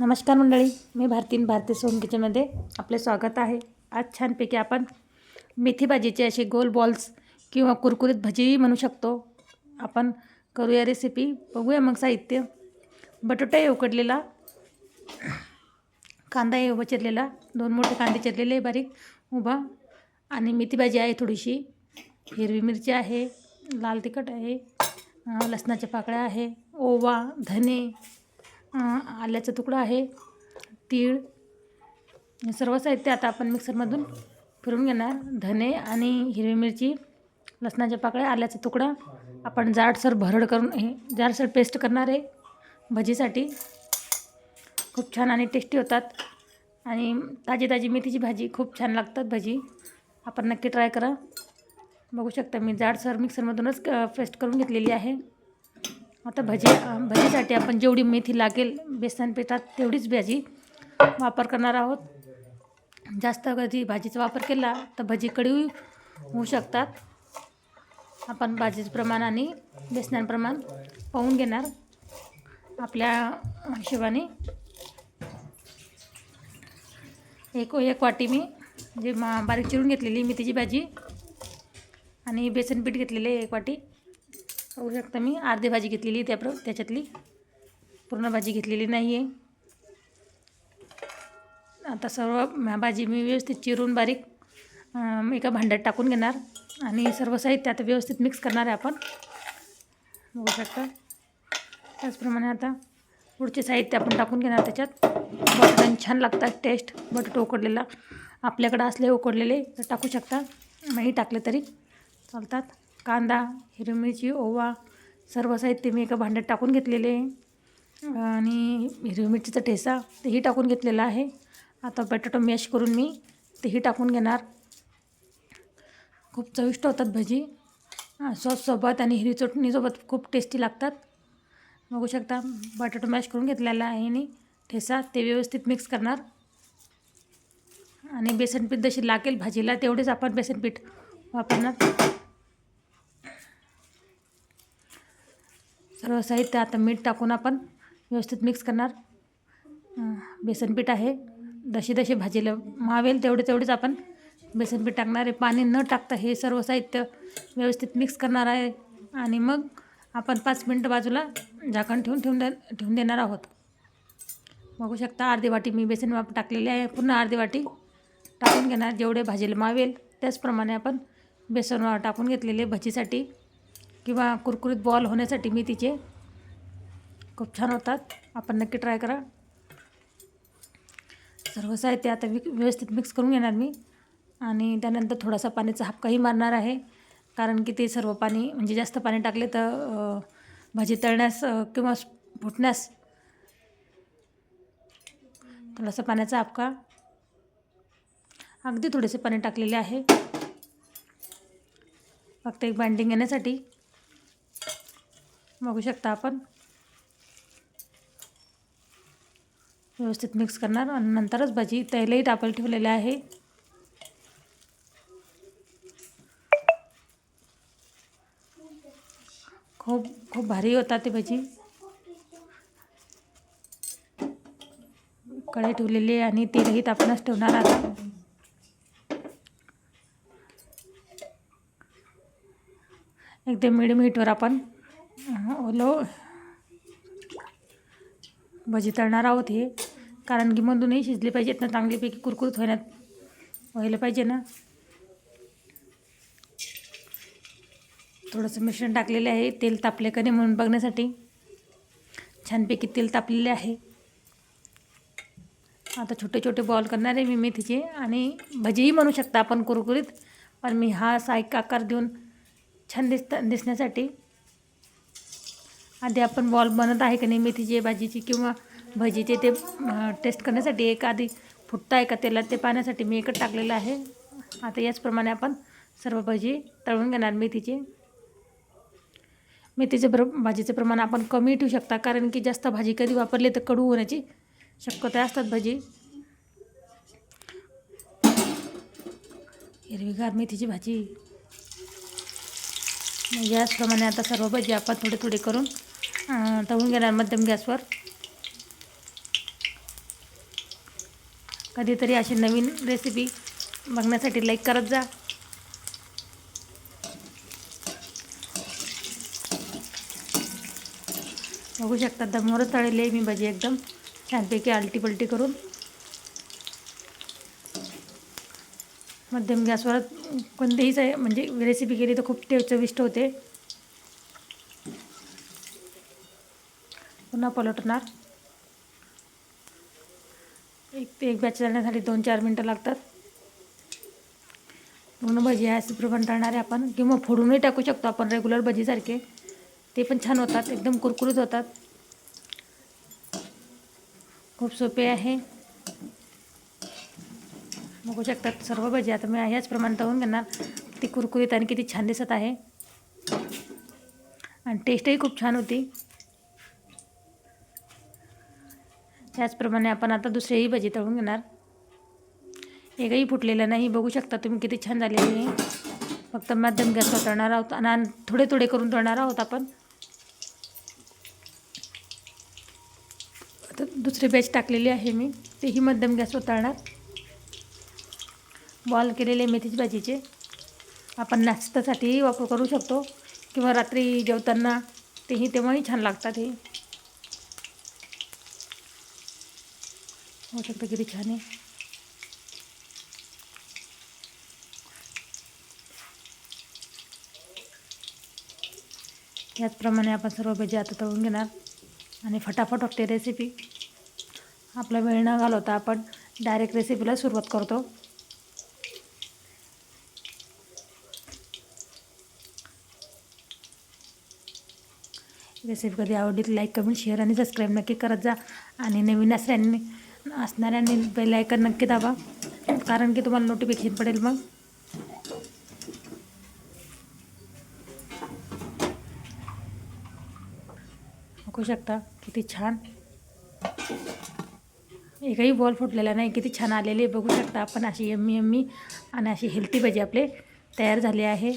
नमस्कार मंडळी मी भारतीन भारती सोन किचनमध्ये आपले स्वागत आहे. आज छानपैकी आपण मेथी भाजीचे असे गोल बॉल्स किंवा कुरकुरीत भजीही म्हणू शकतो. आपण करूया रेसिपी बघूया मग साहित्य. बटाटाही उकडलेला कांदा उभा चिरलेला दोन मोठे कांदे चिरलेले बारीक उभा. आणि मेथी भाजी आहे थोडीशी. हिरवी मिरची आहे लाल तिखट आहे लसणाच्या पाकळ्या आहे ओवा धने आल्याचा तुकडा आहे तीळ सर्व साहित्य आता आपण मिक्सरमधून फिरून घेणार. धने आणि हिरवी मिरची लसणाच्या पाकळ्या आल्याचा तुकडा. आपण जाडसर भरड करून हे जाडसर पेस्ट करणार आहे भजीसाठी. खूप छान आणि टेस्टी होतात. आणि ताजी ताजी मेथीची भाजी खूप छान लागतात भजी. आपण नक्की ट्राय करा. बघू शकता मी जाडसर मिक्सरमधूनच पेस्ट करून घेतलेली आहे. आता भजी भजीसाठी आपण जेवढी मेथी लागेल बेसन पिठात तेवढीच भाजी वापर करणार आहोत. जास्त कधी भाजीचा वापर केला तर भजी कडवी होऊ शकतात. आपण भाजीचं प्रमाण आणि बेसनाचं प्रमाण पाहून घेणार आपल्या हिशोबाने. एक एक वाटी मी जे मा बारीक चिरून घेतलेली मेथीची भाजी आणि बेसन पीठ घेतलेले आहे एक वाटी. बघू शकता मी. अर्धी भाजी घेतलेली त्या प्र त्याच्यातली. पूर्ण भाजी घेतलेली नाही आहे आता सर्व भाजी मी व्यवस्थित चिरून बारीक एका भांड्यात टाकून घेणार. आणि सर्व साहित्य आता व्यवस्थित मिक्स करणार आहे आपण. बघू शकता. त्याचप्रमाणे आता पुढचे साहित्य आपण टाकून घेणार त्याच्यात. बटाट्याने छान लागतात टेस्ट बटाटो उकडलेला. आपल्याकडं असले उकडलेले तर टाकू शकता. नाही टाकले तरी चालतात. कांदा हिरवी मिरची ओवा सर्व साहित्य मी एका भांड्यात टाकून घेतलेले. आणि हिरवी मिरचीचा ठेसा तेही टाकून घेतलेला आहे. आता बटाटो मॅश करून मी तेही टाकून घेणार. खूप चविष्ट होतात भजी. सॉससोबत आणि हिरवी चटणीसोबत खूप टेस्टी लागतात. बघू शकता बटाटो मॅश करून घेतलेला आहे आणि ठेसा ते व्यवस्थित मिक्स करणार. आणि बेसनपीठ जशी लागेल भाजीला तेवढेच आपण बेसनपीठ वापरणार. सर्व साहित्य आता मीठ टाकून आपण व्यवस्थित मिक्स करणार. बेसनपीठ आहे. जशी जशी भाजीला मावेल तेवढे तेवढेच आपण बेसनपीठ टाकणार आहे. पाणी न टाकता हे सर्व साहित्य व्यवस्थित मिक्स करणार आहे. आणि मग आपण पाच मिनटं बाजूला झाकण ठेवून ठेवून दे ठेवून देणार आहोत. बघू शकता अर्धी वाटी मी बेसन वाप टाकलेली आहे. पुन्हा अर्धी वाटी टाकून घेणार. जेवढे भाजीला मावेल त्याचप्रमाणे आपण बेसन वा- टाकून घेतलेले भजीसाठी किंवा कुरकुरीत बॉल होण्यासाठी मी तिचे खूप छान होतात. आपण नक्की ट्राय करा. सर्व साहित्य आता विक व्यवस्थित मिक्स करून घेणार मी. आणि त्यानंतर थोडासा पाण्याचा हापकाही मारणार आहे. कारण की ते सर्व पाणी म्हणजे जास्त पाणी टाकले तर भाजी तळण्यास किंवा फुटण्यास थोडासा पाण्याचा हापका. अगदी थोडेसे पाणी टाकलेले आहे. फक्त एक बाइंडिंग येण्यासाठी. बघू शकता आपण. व्यवस्थित मिक्स करणार आणि नंतरच भाजी तेलही तापायला ठेवलेलं आहे. खूप खूप भारी होता ते भजी. कढई ठेवलेली आहे आणि तेलही तापण्यास ठेवणार आता. एकदम मिडियम हीटवर आपण ओलो भजी तळणार आहोत हे. कारण की मधूनही शिजली पाहिजेत ना चांगलीपैकी कुरकुरीत होण्यात व्हायला पाहिजे ना. थोडंसं मिश्रण टाकलेले आहे तेल तापले का नाही म्हणून बघण्यासाठी. छानपैकी तेल तापलेले आहे. आता छोटे छोटे बॉल करणार आहे मी मेथीचे आणि भजीही म्हणू शकता आपण कुरकुरीत. पण मी हा साईक आकार देऊन छान दिसता दिसण्यासाठी आधी आपण बॉल बनत आहे का नाही मेथीची भाजीची किंवा भजीचे ते टेस्ट करण्यासाठी एक आधी फुटता आहे का तेलात ते पाहण्यासाठी मी एकच टाकलेलं आहे. आता याचप्रमाणे आपण सर्व भजी तळून घेणार मेथीची. मेथीचे प्र भाजीचं प्रमाण आपण कमी ठेवू शकता कारण की जास्त भाजी कधी वापरली तर कडू होण्याची शक्यता असतात भजी. हिरवीगार मेथीची भाजी. याचप्रमाणे आता सर्व भजी आपण थोडे थोडे करून तळून घेणार मध्यम गॅसवर. कधीतरी अशी नवीन रेसिपी बघण्यासाठी लाईक करत जा. बघू शकता दमवरच तळलेली आहे मी भजी एकदम. छानपैकी आलटी पलटी करून. मध्यम गॅसवर कोणतीही म्हणजे रेसिपी केली तर खूप टे चविष्ट होते. पुन्हा पलटणार. एक ते एक बॅच चालण्यासाठी दोन चार मिनटं लागतात. पूर्ण भजी आहे प्रमाण राहणारे आपण. किंवा फोडूनही टाकू शकतो आपण रेग्युलर भजीसारखे. ते पण छान होतात एकदम कुरकुरीत होतात. खूप सोपे आहे. बघू शकतात सर्व भजी. आता मी ह्याच प्रमाणात तळून घेणार. ती कुरकुरीत आणि किती छान दिसत आहे. आणि टेस्टही खूप छान होती. त्याचप्रमाणे आपण आता दुसरेही भजी तळून घेणार. एकही फुटलेलं नाही बघू शकता तुम्ही किती छान झालेली आहे. फक्त मध्यम गॅसवर तळणार आहोत आणि थोडे थोडे करून तळणार आहोत आपण. आता दुसरी बॅच टाकलेली आहे मी तेही मध्यम गॅसवर तळणार. बॉल केलेले मेथीची भाजीचे. आपण नाश्त्यासाठीही वापर करू शकतो किंवा रात्री जेवताना तेही तेव्हाही छान लागतात हे. होऊ शकतं किती छान आहे आपण सर्व भजी आता तळून घेणार. आणि फटाफट वाटते रेसिपी आपला वेळ न घालवता आपण डायरेक्ट रेसिपीला सुरुवात करतो. रेसिपी कधी आवडली लाईक कमेंट शेअर आणि सबस्क्राईब नक्की करत जा. आणि नवीन असल्याने असणाऱ्यांनी बेल आयकन नक्की दाबा. कारण की तुम्हाला नोटिफिकेशन पडेल मग. बघू शकता किती छान. एकही बॉल फुटलेला नाही किती छान आलेले बघू शकता आपण अशी यम्मी यम्मी आणि अशी हेल्थी भजी आपले तयार झाले आहे.